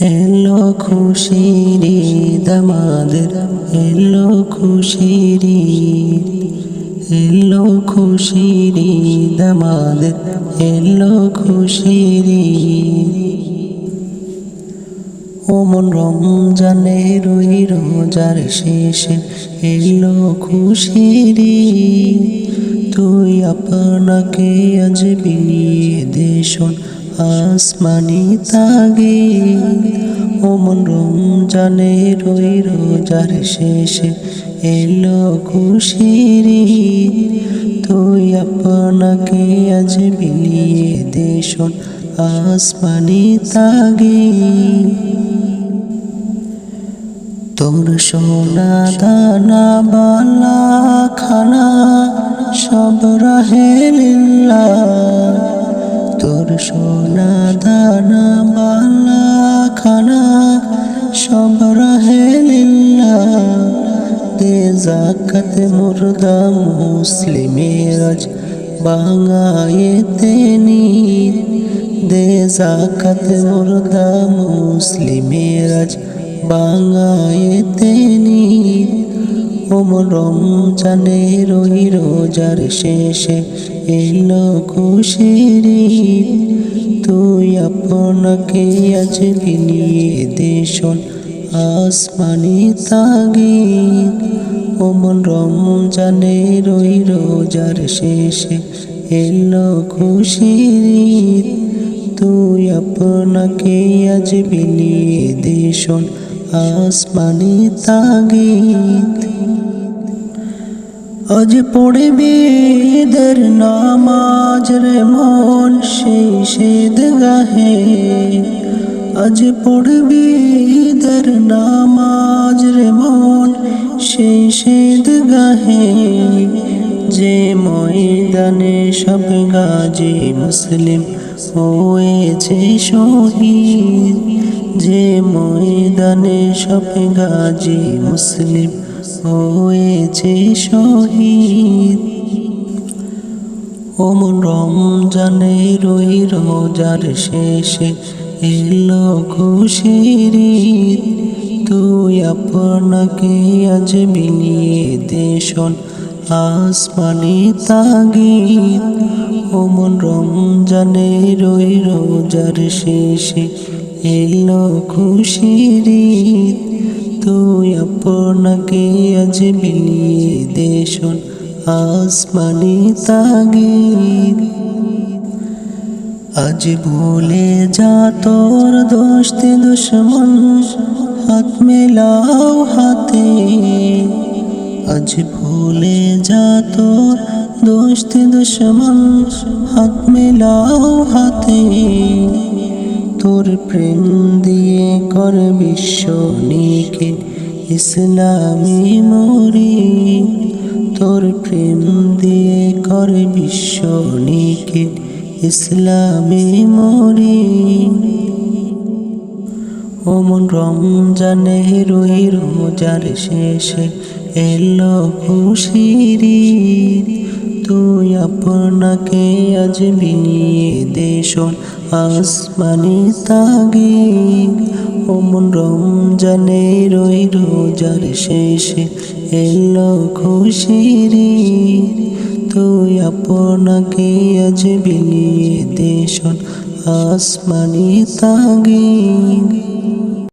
এলো খুশির ঈদ আমাদের, এলো খুশির এলো খুশির ঈদ আমাদের, এলো খুশির ওমন রমজানে রই রোজার শেষে এলো খুশির। তুই আপনাকে আজ বিলিয়ে দেশন আসমানি তাগে ওমন রমজানে রই রোজার শেষে এলো খুশির। তুই আপনাকে আজ বিলিয়ে দেশন আসমানি তাগে তোর সোনা দানা বালা খানা সোনা দানা বালা খানা সব রাহে লিল্লা দে জাকাত মুর্দা মুসলিমের আজ বাঙায়েতে নীত দে জাকাত মুর্দা মুসলিমের আজ বাঙায়েতে নীত ওম রমজানে রই রোজার শেষে এলো খুশির। তুই আপনাকে আজ বিলিয়ে দেশন আসমানি তাগিদ ওমন রমজানে রই রোজার শেষে এলো খুশির। তুই আপনাকে আজ বিলিয়ে দেশন আসমানি তাগিদ আজ পড়বি ঈদের নামাজ রে মন সেদ গাহে। আজ পড়বি ঈদের নামাজ রে মন সেদ গাহে। যে ময়দানে সব গাজী মুসলিম হয়েছে শহীদ। যে ময়দানে সব গাজী মুসলিম হয়েছে শহীদ। ওমন রমজানে রই রোজার শেষে এলো খুশির। তুই আপনাকে আজ বিলিয়ে দেশন আসমানি তাগিদ। ওমন রমজানে রই রোজার শেষে এলো খুশির ঈদ। তুই আপনাকে আজ বিলিয়ে দেশন আসমানি তাগিদ আজ ভুলে যা তোর দোস্তি দুশ্মন, হাত মেলাও হাতে আজ ভুলে যা তোর দোস্তি দুশ্মন, হাত মেলাও হাতে তোর প্রেম দিয়ে কর বিশ্ব নিকে। ইসলামী মরি, তোর প্রেম দিয়ে কর বিশ্ব নিকে। ইসলামী মরি। ওমন রমজানে রই রোজার শেষে এলো খুশির। তুই আপনাকে আজ বিলিয়ে দেশন আসমানি তাগিদ ওমন রমজানে রই রোজার শেষে এলো খুশির। তুই আপনাকে আজ বিলিয়ে দেশন আসমানি তাগিদ